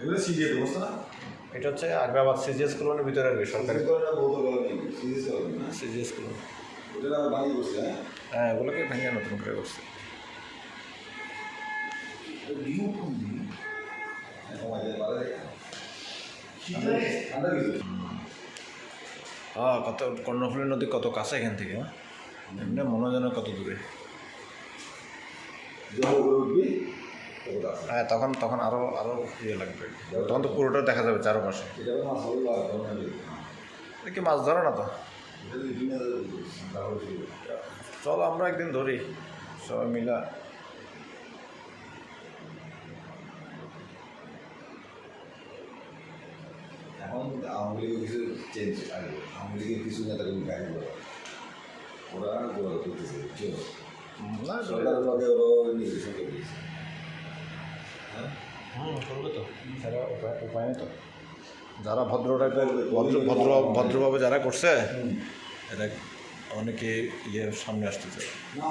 এগুলো সিজিএ ব্যবস্থা না? এটা হচ্ছে আগ্রাবাদ সিজিএস কলোনির ভিতরে আর কি সরকারি। সিজিএস কলোনি হ্যাঁ? হ্যাঁ ওগুলোকে ভেঙে নতুন করে করছে হ্যাঁ কত কর্ণফুলী নদী কত কাছে এখান থেকে? হ্যাঁ এমনি মনে যেন কত দূরে। হ্যাঁ তখন তখন আরও আরও ইয়ে লাগবে। তখন তো পুরোটা দেখা যাবে চারপাশে। কি মাছ ধরো না তো? চল আমরা একদিন ধরি। সবাই মিলা। এখন আওয়ামী লীগের কিছু চেঞ্জ আগে আওয়ামী লীগের কিছু ওরা করতেছে না সরকারের লগে ওরা তো উপায় উপায় নেই তো যারা ভদ্র টাইপের ভদ্র ভদ্র ভদ্রভাবে যারা করছে এটা অনেকে ইয়ে সামনে আসতেছে না